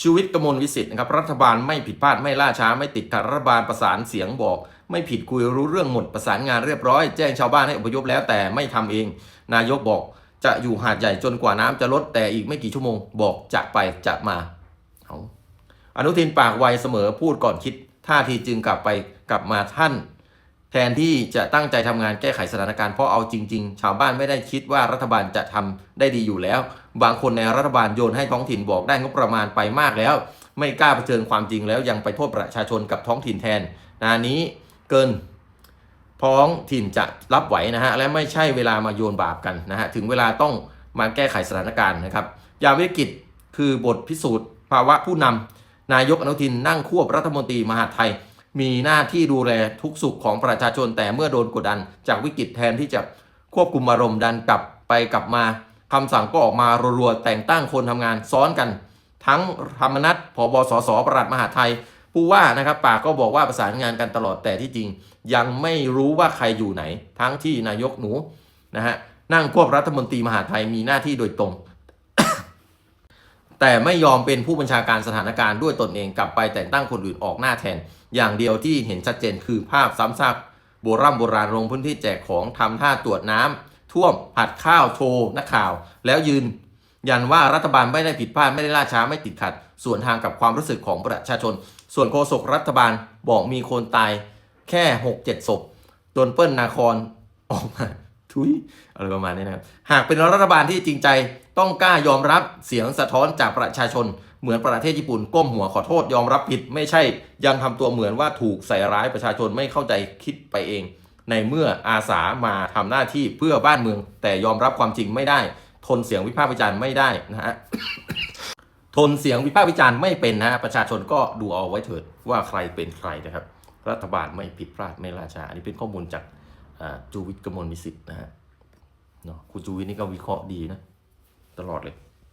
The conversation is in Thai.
ชูวิทย์กมลวิสิทธิ์นะครับรัฐบาลไม่ผิดพลาดไม่ล่าช้าไม่ติดขัดรัฐบาลประสานเสียงบอก ไม่ผิดคุยรู้เรื่องหมดประสานงานเรียบร้อย แจ้งชาวบ้านให้อพยพแล้วแต่ไม่ทำเอง นายกบอกจะอยู่หาดใหญ่จนกว่าน้ำจะลดแต่อีกไม่กี่ชั่วโมง บอกจะไปจะมาเอาอนุทินปากไวเสมอพูดก่อนคิดท่าทีจึงกลับไปกลับมาท่าน แทนที่จะตั้งใจทำงานแก้ไขสถานการณ์เพราะเอาจริง ๆ ชาวบ้านไม่ได้คิดว่ารัฐบาลจะทำได้ดีอยู่แล้ว บางคนในรัฐบาลโยนให้ท้องถิ่นบอกได้งบประมาณไปมากแล้ว ไม่กล้าเผชิญความจริงแล้วยังไปโทษประชาชนกับท้องถิ่นแทนนานี้เกินพ้องถิ่นจะรับไหวนะฮะและไม่ใช่เวลามาโยนบาปกันนะฮะถึงเวลาต้องมาแก้ไขสถานการณ์นะครับยามวิกฤตคือบทพิสูจน์ ภาวะผู้นำนายกอนุทินนั่งควบรัฐมนตรีมหาดไทย มีหน้าที่ดูแลทุกสุขของประชาชนแต่เมื่อโดนกดดัน จากวิกฤตแทนที่จะควบคุมอารมณ์ดันกลับไปกลับมาคำสั่งก็ออกมารัวๆแต่งตั้งคนทำงานซ้อนกัน ทั้งธรรมนัฐผบสสประหลัดมหาไทย ผู้ว่านะครับปากก็บอกว่าประสานงานกันตลอดแต่ที่จริง ยังไม่รู้ว่าใครอยู่ไหน ทั้งที่นายกหนูนะฮะนั่งควบรัฐมนตรีมหาไทยมีหน้าที่โดยตรง แต่ไม่ยอมเป็นผู้บัญชาการสถานการณ์ด้วยตนเองกลับไปแต่งตั้งคนอื่นออกหน้าแทน อย่างเดียวที่เห็นชัดเจนคือภาพซ้ำซากโบราณโบราณลงพื้นที่แจกของทำท่าตรวจน้ำท่วมผัดข้าวโชว์นักข่าว แล้วยืน ยันว่ารัฐบาลไม่ได้ผิดพลาดไม่ได้ล่าช้าไม่ติดขัด ส่วนทางกับความรู้สึกของประชาชน ส่วนโฆษกรัฐบาลบอกมีคนตายแค่หกเจ็ดศพโดนเปิ้ลนาครออกมา ทุยอะไรประมาณนี้นะครับ หากเป็นรัฐบาลที่จริงใจต้องกล้ายอมรับเสียงสะท้อนจากประชาชน เหมือนประเทศญี่ปุ่น ก้มหัวขอโทษยอมรับผิด ไม่ใช่ยังทำตัวเหมือนว่าถูกใส่ร้ายประชาชนไม่เข้าใจคิดไปเอง ในเมื่ออาสามาทำหน้าที่เพื่อบ้านเมือง แต่ยอมรับความจริงไม่ได้ ทนเสียงวิพากษ์วิจารณ์ไม่ได้นะฮะทนเสียงวิพากษ์วิจารณ์ไม่เป็นนะประชาชนก็ดูเอาไว้เถิดว่าใครเป็นใครนะครับ รัฐบาลไม่ผิดพลาดไม่ล่าช้าอันนี้เป็นข้อมูลจาก จูวิทย์กมลมิสิทธ์นะฮะเนาะคุณจูวิทย์นี่ก็วิเคราะห์ดีนะ ตลอดเลย